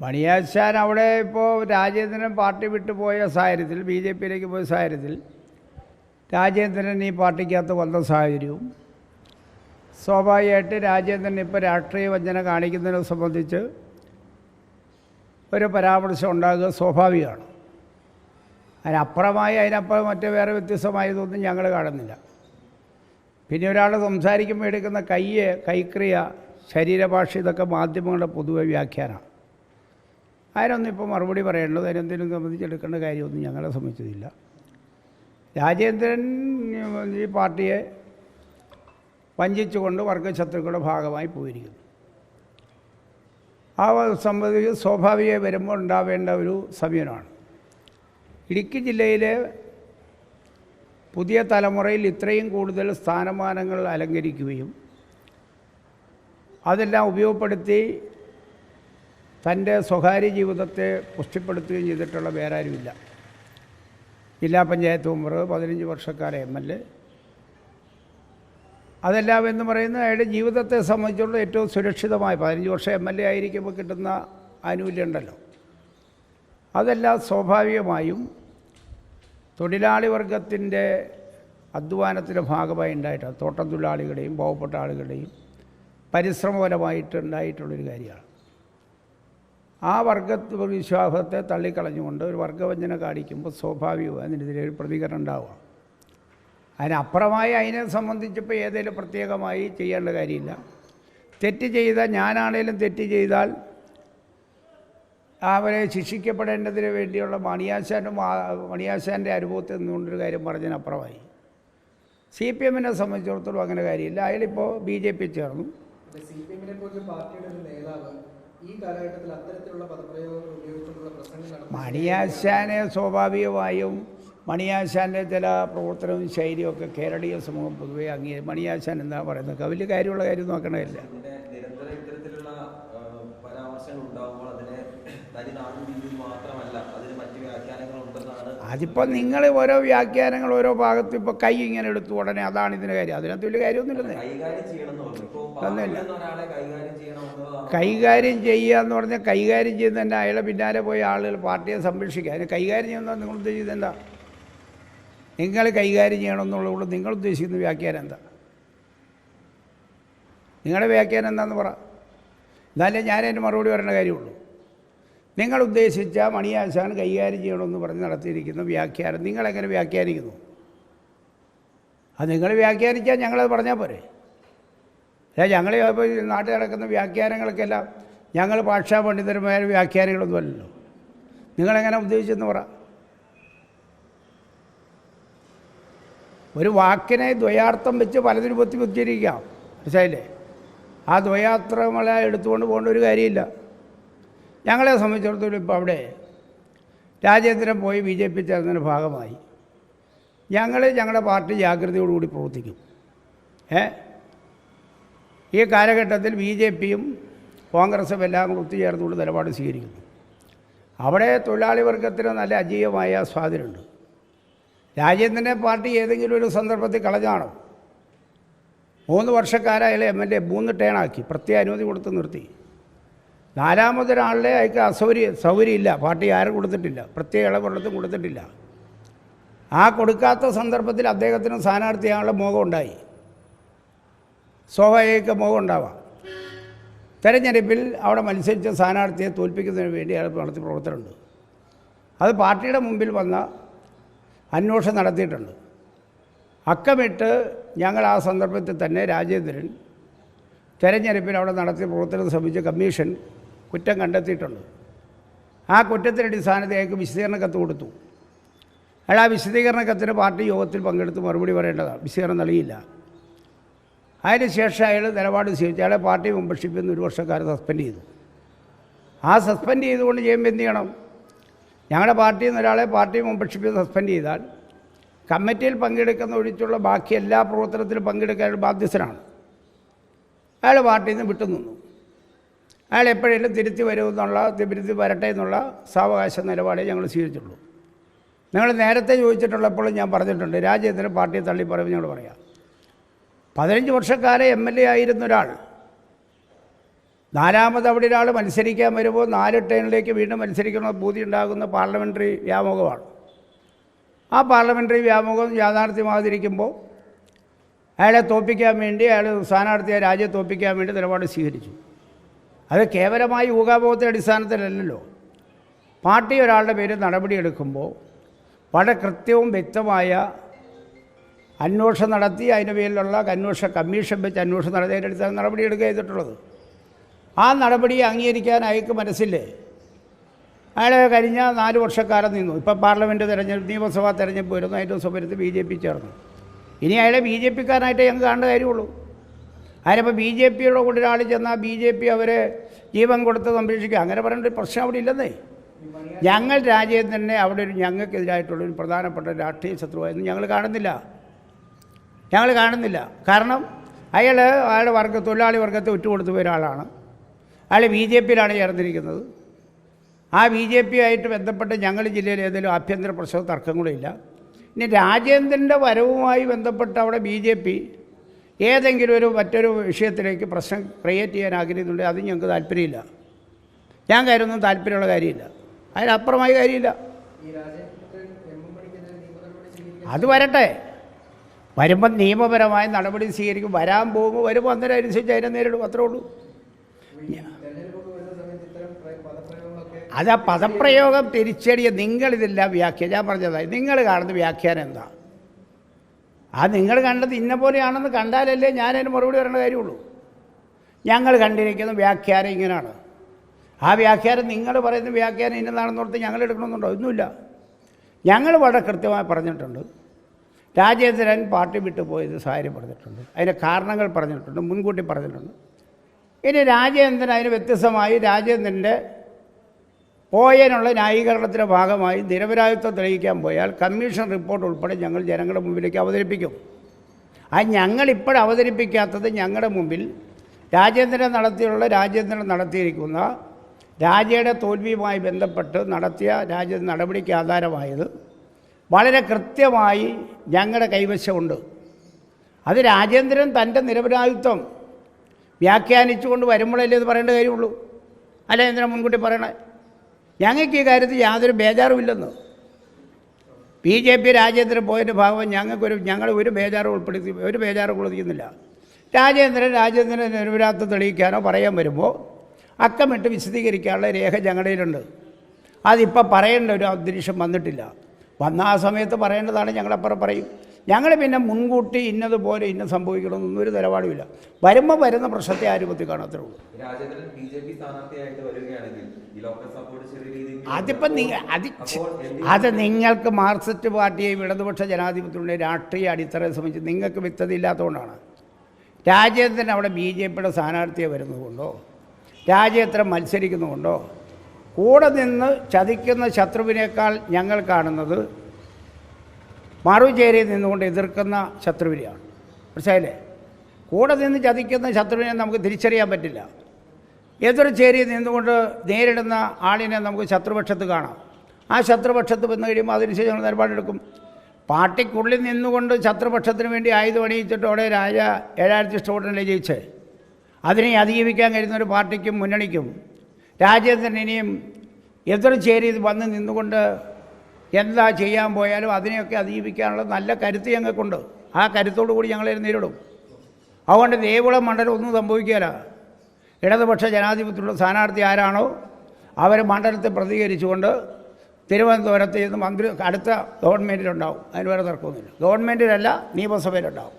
മണിയാശാൻ അവിടെ ഇപ്പോൾ രാജേന്ദ്രൻ പാർട്ടി വിട്ടു പോയ സാഹചര്യത്തിൽ ബി ജെ പിയിലേക്ക് പോയ സാഹചര്യത്തിൽ രാജേന്ദ്രൻ ഈ പാർട്ടിക്കകത്ത് വന്ന സാഹചര്യവും സ്വാഭാവികമായിട്ട് രാജേന്ദ്രൻ ഇപ്പോൾ രാഷ്ട്രീയ വഞ്ചന കാണിക്കുന്നതിനെ സംബന്ധിച്ച് ഒരു പരാമർശം ഉണ്ടാകുക സ്വാഭാവികമാണ്. അതിനപ്പുറമായി അതിനപ്പുറം മറ്റേ വേറെ വ്യത്യസ്തമായതൊന്നും ഞങ്ങൾ കാണുന്നില്ല. പിന്നെ ഒരാൾ സംസാരിക്കുമ്പോൾ എടുക്കുന്ന കയ്യ് കൈക്രിയ ശരീരഭാഷ ഇതൊക്കെ മാധ്യമങ്ങളുടെ പൊതുവെ വ്യാഖ്യാനമാണ്. അതിനൊന്നും ഇപ്പോൾ മറുപടി പറയേണ്ടത്? അതിനെന്തെങ്കിലും സംബന്ധിച്ച് എടുക്കേണ്ട കാര്യമൊന്നും ഞങ്ങളെ സംബന്ധിച്ചതില്ല. രാജേന്ദ്രൻ ഈ പാർട്ടിയെ വഞ്ചിച്ചുകൊണ്ട് വർഗശത്രുക്കളുടെ ഭാഗമായി പോയിരിക്കുന്നു. ആ സംബന്ധിച്ച് സ്വാഭാവിക വരുമ്പോൾ ഉണ്ടാവേണ്ട ഒരു സമീപനമാണ്. ഇടുക്കി ജില്ലയിലെ പുതിയ തലമുറയിൽ ഇത്രയും കൂടുതൽ സ്ഥാനമാനങ്ങൾ അലങ്കരിക്കുകയും അതെല്ലാം ഉപയോഗപ്പെടുത്തി തന്റെ സ്വകാര്യ ജീവിതത്തെ പുഷ്ടിപ്പെടുത്തുകയും ചെയ്തിട്ടുള്ള വേറെ ആരുമില്ല ജില്ലാ പഞ്ചായത്ത് മെമ്പർ പതിനഞ്ച് വർഷക്കാല എം എൽ എ. അതെല്ലാം എന്ന് പറയുന്നത് അയാളുടെ ജീവിതത്തെ സംബന്ധിച്ചുള്ള ഏറ്റവും സുരക്ഷിതമായ പതിനഞ്ച് വർഷം എം എൽ എ ആയിരിക്കുമ്പോൾ കിട്ടുന്ന ആനുകൂല്യം ഉണ്ടല്ലോ. അതെല്ലാം സ്വാഭാവികമായും തൊഴിലാളി വർഗത്തിന്റെ അധ്വാനത്തിന്റെ ഭാഗമായി ഉണ്ടായിട്ടാണ്. തോട്ടം തൊഴിലാളികളുടെയും പാവപ്പെട്ട ആളുകളുടെയും പരിശ്രമപരമായിട്ട് ഉണ്ടായിട്ടുള്ളൊരു കാര്യമാണ്. ആ വർഗ വിശ്വാസത്തെ തള്ളിക്കളഞ്ഞുകൊണ്ട് ഒരു വർഗവഞ്ചന കാണിക്കുമ്പോൾ സ്വാഭാവികവും അതിനെതിരെ ഒരു പ്രതികരണം ഉണ്ടാവുക. അതിനപ്പുറമായി അതിനെ സംബന്ധിച്ചിപ്പോൾ ഏതെങ്കിലും പ്രത്യേകമായി ചെയ്യേണ്ട കാര്യമില്ല. തെറ്റ് ചെയ്ത ഞാനാണേലും തെറ്റ് ചെയ്താൽ അവരെ ശിക്ഷിക്കപ്പെടേണ്ടതിന് വേണ്ടിയുള്ള മണിയാശാന്റെ മണിയാശാന്റെ അനുഭവത്തിൽ നിന്നുകൊണ്ടൊരു കാര്യം പറഞ്ഞതിനപ്പുറമായി. സി പി എമ്മിനെ സംബന്ധിച്ചിടത്തോളം അങ്ങനെ കാര്യമില്ല. അയാളിപ്പോൾ ബി ജെ പി ചേർന്നു. സി പി എമ്മിനെ പാർട്ടിയുടെ ഒരു നേതാവ് ഈ അത്തരത്തിലുള്ള ഉപയോഗിച്ചുള്ള മണിയാശാനെ സ്വാഭാവികമായും മണിയാശാന്റെ ചില പ്രവർത്തനവും ശൈലിയൊക്കെ കേരളീയ സമൂഹം പൊതുവെ അംഗീകരിക്കും മണിയാശാൻ എന്താ പറയുന്നത്? വലിയ കാര്യമുള്ള കാര്യം നോക്കണമില്ല ഇങ്ങനെ നിരന്തരം ഇത്തരത്തിലുള്ള ആ, പരാമർശങ്ങൾ ഉണ്ടാകുമ്പോൾ അതിനെ തനി നാടൻ രീതിയിൽ മാത്രമല്ല അതിന് മറ്റ് വ്യാഖ്യാനങ്ങൾ ഉണ്ടെന്നാണ് അതിപ്പോൾ നിങ്ങൾ ഓരോ വ്യാഖ്യാനങ്ങൾ ഓരോ ഭാഗത്തും ഇപ്പോൾ കൈ ഇങ്ങനെ എടുത്തു ഉടനെ അതാണ് ഇതിന്റെ കാര്യം. അതിനകത്ത് വലിയ കാര്യമൊന്നുമില്ലെന്നേ ഒന്നുമില്ല. കൈകാര്യം ചെയ്യുക എന്ന് പറഞ്ഞാൽ കൈകാര്യം ചെയ്യുന്നതന്നെ അയാളെ പിന്നാലെ പോയ ആളുകൾ പാർട്ടിയെ സംരക്ഷിക്കുക. അതിന് കൈകാര്യം ചെയ്യുന്ന നിങ്ങൾ ഉദ്ദേശിക്കുന്നത് എന്താ? നിങ്ങൾ കൈകാര്യം ചെയ്യണമെന്നുള്ളത് നിങ്ങൾ ഉദ്ദേശിക്കുന്ന വ്യാഖ്യാനം എന്താ? നിങ്ങളുടെ വ്യാഖ്യാനം എന്താണെന്ന് പറ. എന്നാലേ ഞാൻ അതിന് മറുപടി പറയേണ്ട കാര്യമുള്ളൂ. നിങ്ങൾ ഉദ്ദേശിച്ച മണിയാശാൻ കൈകാര്യം ചെയ്യണമെന്ന് പറഞ്ഞ് നടത്തിയിരിക്കുന്ന വ്യാഖ്യാനം. നിങ്ങളെങ്ങനെ വ്യാഖ്യാനിക്കുന്നു? അത് നിങ്ങൾ വ്യാഖ്യാനിച്ചാൽ ഞങ്ങളത് പറഞ്ഞാൽ പോരെ. അല്ല ഞങ്ങൾ നാട്ടിൽ നടക്കുന്ന വ്യാഖ്യാനങ്ങൾക്കെല്ലാം ഞങ്ങൾ ഭാഷാ പണ്ഡിതന്മാർ വ്യാഖ്യാനികളൊന്നുമല്ലല്ലോ നിങ്ങളെങ്ങനെ ഉദ്ദേശിച്ചെന്ന് പറ. ഒരു വാക്കിനെ ദ്വയാർത്ഥം വെച്ച് പലതിനും പൊത്തി ഉച്ചരിക്കാം മനസ്സിലായില്ലേ? ആ ദ്വയാത്രങ്ങളെ എടുത്തുകൊണ്ട് പോകേണ്ട ഒരു കാര്യമില്ല. ഞങ്ങളെ സംബന്ധിച്ചിടത്തോളം ഇപ്പോൾ അവിടെ രാജ്യാന്തരം പോയി ബി ജെ പി ചേർന്നതിന്റെ ഭാഗമായി. ഞങ്ങൾ ഞങ്ങളുടെ പാർട്ടി ജാഗ്രതയോടുകൂടി പ്രവർത്തിക്കും. ഏ? ഈ കാലഘട്ടത്തിൽ ബി ജെ പിയും കോൺഗ്രസും എല്ലാം കൂടി ഒത്തുചേർന്നുകൊണ്ട് നിലപാട് സ്വീകരിക്കുന്നു. അവിടെ തൊഴിലാളി വർഗത്തിന് നല്ല അജീവമായ സ്വാധീനമുണ്ട് രാജേന്ദ്രന്റെ പാർട്ടി ഏതെങ്കിലും ഒരു സന്ദർഭത്തിൽ കളഞ്ഞാണോ? മൂന്ന് വർഷക്കാരായാലും എം എൽ എ മൂന്ന് ടേണാക്കി പ്രത്യേക അനുമതി കൊടുത്ത് നിർത്തി. നാലാമതൊരാളിലെ അയക്ക് അസൗകര്യ സൗകര്യമില്ല. പാർട്ടി ആരും കൊടുത്തിട്ടില്ല. പ്രത്യേക ഇളവുള്ളതും കൊടുത്തിട്ടില്ല. ആ കൊടുക്കാത്ത സന്ദർഭത്തിൽ അദ്ദേഹത്തിന് സ്ഥാനാർത്ഥിയാനുള്ള മോഹം ഉണ്ടായി. സ്വാഭാവിക മോഹം ഉണ്ടാവാം. തെരഞ്ഞെടുപ്പിൽ അവിടെ മത്സരിച്ച സ്ഥാനാർത്ഥിയെ തോൽപ്പിക്കുന്നതിന് വേണ്ടി അയാൾ നടത്തിയ പ്രവർത്തനമുണ്ട്. അത് പാർട്ടിയുടെ മുമ്പിൽ വന്ന അന്വേഷണം നടത്തിയിട്ടുണ്ട്. അക്കമിട്ട് ഞങ്ങൾ ആ സന്ദർഭത്തിൽ തന്നെ രാജേന്ദ്രൻ തെരഞ്ഞെടുപ്പിൽ അവിടെ നടത്തിയ പ്രവർത്തനം സംബന്ധിച്ച് കമ്മീഷൻ കുറ്റം കണ്ടെത്തിയിട്ടുണ്ട്. ആ കുറ്റത്തിന്റെ അടിസ്ഥാനത്തിൽ അയാൾക്ക് വിശദീകരണ കത്ത് കൊടുത്തു. അയാൾ ആ വിശദീകരണ കത്തിന് പാർട്ടി യോഗത്തിൽ പങ്കെടുത്ത് മറുപടി പറയേണ്ടതാണ്. വിശദീകരണം നൽകിയില്ല. അതിനുശേഷം അയാൾ നിലപാട് സ്വീകരിച്ചു. അയാളെ പാർട്ടി മെമ്പർഷിപ്പിൽ നിന്ന് ഒരു വർഷക്കാരെ സസ്പെൻഡ് ചെയ്തു. ആ സസ്പെൻഡ് ചെയ്തുകൊണ്ട് ചെയ്യുമ്പോൾ എന്ത് ചെയ്യണം? ഞങ്ങളുടെ പാർട്ടിയിൽ നിന്ന് ഒരാളെ പാർട്ടി മെമ്പർഷിപ്പിൽ സസ്പെൻഡ് ചെയ്താൽ കമ്മിറ്റിയിൽ പങ്കെടുക്കുന്ന ഒഴിച്ചുള്ള ബാക്കി എല്ലാ പ്രവർത്തനത്തിലും പങ്കെടുക്കാൻ ബാധ്യസ്ഥനാണ്. അയാൾ പാർട്ടിയിൽ നിന്ന് വിട്ടുനിന്നു. അയാൾ എപ്പോഴെങ്കിലും തിരുത്തി വരുമെന്നുള്ള തിരുത്തി വരട്ടെ എന്നുള്ള സാവകാശ നിലപാടേ ഞങ്ങൾ സ്വീകരിച്ചുള്ളൂ നിങ്ങൾ നേരത്തെ ചോദിച്ചിട്ടുള്ളപ്പോഴും ഞാൻ പറഞ്ഞിട്ടുണ്ട് രാജ്യത്തിന് പാർട്ടിയെ തള്ളി പറയുമ്പോൾ ഞങ്ങൾ പറയാം. പതിനഞ്ച് വർഷക്കാലം എം എൽ എ ആയിരുന്ന ഒരാൾ നാലാമത് അവിടെ ഒരാൾ മത്സരിക്കാൻ വരുമ്പോൾ നാല് ടേണിലേക്ക് വീണ്ടും മത്സരിക്കുന്ന ബൂതി ഉണ്ടാകുന്ന പാർലമെന്ററി വ്യാമോഹമാണ്. ആ പാർലമെന്ററി വ്യാമോഹം യാഥാർത്ഥ്യമാതിരിക്കുമ്പോൾ അയാളെ തോൽപ്പിക്കാൻ വേണ്ടി അയാൾ സ്ഥാനാർത്ഥിയെ രാജ്യത്തെ തോൽപ്പിക്കാൻ വേണ്ടി നിലപാട് സ്വീകരിച്ചു. അത് കേവലമായി ഊഹാഭോഗത്തിന്റെ അടിസ്ഥാനത്തിലല്ലല്ലോ. പാർട്ടി ഒരാളുടെ പേര് നടപടിയെടുക്കുമ്പോൾ വളരെ കൃത്യവും വ്യക്തമായ അന്വേഷണം നടത്തി അതിന്റെ പേരിലുള്ള അന്വേഷണ കമ്മീഷൻ വെച്ച് അന്വേഷണം നടത്തി അതിന്റെ അടിസ്ഥാനം നടപടിയെടുക്കുക ചെയ്തിട്ടുള്ളത്. ആ നടപടിയെ അംഗീകരിക്കാൻ അയാൾക്ക് മനസ്സില്ലേ? അയാൾ കഴിഞ്ഞ നാല് വർഷക്കാലം നിന്നു. ഇപ്പം പാർലമെന്റ് തിരഞ്ഞെടുപ്പ് നിയമസഭാ തിരഞ്ഞെടുപ്പ് വരുന്നു ഏറ്റവും സമരത്ത് ബി ജെ പി ചേർന്നു. ഇനി അയാളെ ബി ജെ പിക്കാരനായിട്ട് ഞങ്ങൾക്ക് കാണേണ്ട കാര്യമുള്ളൂ. അതിനിപ്പോൾ ബി ജെ പിയുടെ കൂടെ ഒരാൾ ചെന്നാൽ ബി ജെ പി അവരെ ജീവൻ കൊടുത്ത് സംരക്ഷിക്കുക അങ്ങനെ ഒരു പ്രശ്നം അവിടെ ഇല്ലെന്നേ. ഞങ്ങൾ തന്നെ അവിടെ ഒരു ഞങ്ങൾക്കെതിരായിട്ടുള്ള ഒരു പ്രധാനപ്പെട്ട രാഷ്ട്രീയ ശത്രുവായിരുന്നു ഞങ്ങൾ കാണുന്നില്ല. ഞങ്ങൾ കാണുന്നില്ല. കാരണം അയാൾ അയാളുടെ വർഗ തൊഴിലാളി വർഗത്തെ വിട്ടുകൊടുത്ത ഒരാളാണ്. അയാൾ ബി ജെ പിയിലാണ് ചേർന്നിരിക്കുന്നത്. ആ ബി ജെ പി ആയിട്ട് ബന്ധപ്പെട്ട് ഞങ്ങളുടെ ജില്ലയിൽ ഏതെങ്കിലും ആഭ്യന്തര പ്രശ്നവും തർക്കങ്ങളും ഇല്ല. ഇനി രാജേന്ദ്രന്റെ വരവുമായി ബന്ധപ്പെട്ട് അവിടെ ബി ജെ പി ഏതെങ്കിലും ഒരു മറ്റൊരു വിഷയത്തിലേക്ക് പ്രശ്നം ക്രിയേറ്റ് ചെയ്യാൻ ആഗ്രഹിക്കുന്നുണ്ടെങ്കിൽ അത് ഞങ്ങൾക്ക് താല്പര്യമില്ല. ഞാൻ കാര്യമൊന്നും താല്പര്യമുള്ള കാര്യമില്ല. അതിനപ്പുറമായ കാര്യമില്ല. അത് വരട്ടെ. വരുമ്പം നിയമപരമായ നടപടി സ്വീകരിക്കും. വരാൻ പോകുമ്പോൾ വരുമ്പോൾ അന്നേരം അനുസരിച്ച് അതിനെ നേരിടും. അത്രേ ഉള്ളൂ. അതാ പദപ്രയോഗം തിരിച്ചടിയ നിങ്ങളിതെല്ലാം വ്യാഖ്യാനം ഞാൻ പറഞ്ഞതായി. നിങ്ങൾ കാണുന്ന വ്യാഖ്യാനം എന്താ? ആ നിങ്ങൾ കണ്ടത് ഇന്ന പോലെയാണെന്ന് കണ്ടാലല്ലേ ഞാനതിന് മറുപടി പറയേണ്ട കാര്യമുള്ളൂ. ഞങ്ങൾ കണ്ടിരിക്കുന്ന വ്യാഖ്യാനം ഇങ്ങനെയാണ്. ആ വ്യാഖ്യാനം നിങ്ങൾ പറയുന്ന വ്യാഖ്യാനം ഇന്നതാണെന്ന് ഓർത്ത് ഞങ്ങൾ എടുക്കണമെന്നുണ്ടോ? ഒന്നുമില്ല. ഞങ്ങൾ വളരെ കൃത്യമായി പറഞ്ഞിട്ടുണ്ട്. രാജേന്ദ്രൻ പാർട്ടി വിട്ടു പോയത് സാഹചര്യം പറഞ്ഞിട്ടുണ്ട്. അതിന്റെ കാരണങ്ങൾ പറഞ്ഞിട്ടുണ്ട്. മുൻകൂട്ടി പറഞ്ഞിട്ടുണ്ട്. ഇനി രാജേന്ദ്രൻ അതിന് വ്യത്യസ്തമായി രാജേന്ദ്രന്റെ പോയതിനുള്ള ന്യായീകരണത്തിന്റെ ഭാഗമായി നിരപരാധിത്വം തെളിയിക്കാൻ പോയാൽ കമ്മീഷൻ റിപ്പോർട്ട് ഉൾപ്പെടെ ഞങ്ങൾ ജനങ്ങളുടെ മുമ്പിലേക്ക് അവതരിപ്പിക്കും. അത് ഞങ്ങളിപ്പോൾ അവതരിപ്പിക്കാത്തത് ഞങ്ങളുടെ മുമ്പിൽ രാജേന്ദ്രൻ നടത്തിയുള്ള രാജേന്ദ്രൻ നടത്തിയിരിക്കുന്ന രാജയുടെ തോൽവിയുമായി ബന്ധപ്പെട്ട് നടത്തിയ രാജ്യ നടപടിക്ക് ആധാരമായത് വളരെ കൃത്യമായി ഞങ്ങളുടെ കൈവശമുണ്ട്. അത് രാജേന്ദ്രൻ തന്റെ നിരപരാധിത്വം വ്യാഖ്യാനിച്ചുകൊണ്ട് വരുമ്പോഴല്ലേ ഇത് പറയേണ്ട കാര്യമുള്ളൂ? എന്തിനാ മുൻകൂട്ടി പറയണേ? ഞങ്ങൾക്ക് ഈ കാര്യത്തിൽ യാതൊരു ബേജാറുമില്ലെന്ന്. ബി ജെ പി രാജേന്ദ്രൻ പോയതിന്റെ ഭാഗം ഞങ്ങൾക്കൊരു ഞങ്ങൾ ഒരു ബേജാറും ഉൾപ്പെടുത്തി ഒരു ബേജാറും കൊള്ളിക്കുന്നില്ല രാജേന്ദ്രൻ രാജേന്ദ്രൻ നിരപരാധം തെളിയിക്കാനോ പറയാൻ വരുമ്പോൾ അക്കമിട്ട് വിശദീകരിക്കാനുള്ള രേഖ ഞങ്ങളുടെ കയ്യിലുണ്ട്. അതിപ്പോൾ പറയേണ്ട ഒരു അന്തരീക്ഷം വന്നിട്ടില്ല. വന്ന ആ സമയത്ത് പറയേണ്ടതാണ് ഞങ്ങളപ്പുറം പറയും. ഞങ്ങൾ പിന്നെ മുൻകൂട്ടി ഇന്നതുപോലെ ഇന്ന സംഭവിക്കണമെന്നൊന്നും ഒരു നിലപാടുമില്ല. വരുമ്പോൾ വരുന്ന പ്രശ്നത്തെ ആ രൂപത്തിൽ കാണത്തുള്ളൂ രാജേന്ദ്രൻ അതിപ്പം അത് അത് നിങ്ങൾക്ക് മാർക്സിസ്റ്റ് പാർട്ടിയെയും ഇടതുപക്ഷ ജനാധിപത്യത്തിന്റെ രാഷ്ട്രീയ അടിത്തറയെ സംബന്ധിച്ച് നിങ്ങൾക്ക് വ്യക്തത ഇല്ലാത്തതുകൊണ്ടാണ് രാജ്യത്തിന് അവിടെ ബി ജെ പിയുടെ സ്ഥാനാർത്ഥിയെ വരുന്നതുകൊണ്ടോ രാജ്യത്തിന് മത്സരിക്കുന്നതുകൊണ്ടോ കൂടെ നിന്ന് ചതിക്കുന്ന ശത്രുവിനേക്കാൾ ഞങ്ങൾ കാണുന്നത് മറുചേരിയിൽ നിന്നുകൊണ്ട് എതിർക്കുന്ന ശത്രുവിനെയാണ്. മനസ്സിലായില്ലേ? കൂടെ നിന്ന് ചതിക്കുന്ന ശത്രുവിനെ നമുക്ക് തിരിച്ചറിയാൻ പറ്റില്ല. എതിർ ചേരിയിൽ നിന്നുകൊണ്ട് നേരിടുന്ന ആളിനെ നമുക്ക് ശത്രുപക്ഷത്ത് കാണാം. ആ ശത്രുപക്ഷത്ത് വന്നു കഴിയുമ്പോൾ അതിനുശേഷം ഞങ്ങൾ നിലപാടെടുക്കും പാർട്ടിക്കുള്ളിൽ നിന്നുകൊണ്ട് ശത്രുപക്ഷത്തിന് വേണ്ടി ആയുധം അണിയിച്ചിട്ടോടെ രാജ ഏഴായിരത്തി ഇഷ്ടപ്പെട്ടല്ലേ ജയിച്ചേ? അതിനെ അതിജീവിക്കാൻ കഴിയുന്ന ഒരു പാർട്ടിക്കും മുന്നണിക്കും. രാജേന്ദ്രൻ ഇനിയും എതിർ ചേരി വന്ന് നിന്നുകൊണ്ട് എന്താ ചെയ്യാൻ പോയാലും അതിനെയൊക്കെ അതിജീവിക്കാനുള്ള നല്ല കരുത്ത് ഞങ്ങൾക്കുണ്ട്. ആ കരുത്തോടു കൂടി ഞങ്ങളെ നേരിടും. അതുകൊണ്ട് ദേവികുളം മണ്ഡലം ഒന്നും സംഭവിക്കുകയില്ല. ഇടതുപക്ഷ ജനാധിപത്യത്തിലുള്ള സ്ഥാനാർത്ഥി ആരാണോ അവർ മണ്ഡലത്തെ പ്രതികരിച്ചുകൊണ്ട് തിരുവനന്തപുരത്ത് നിന്ന് മന്ത്രി അടുത്ത ഗവൺമെന്റിലുണ്ടാവും അതിന് വേറെ തർക്കമൊന്നുമില്ല. ഗവൺമെന്റിലല്ല നിയമസഭയിലുണ്ടാവും.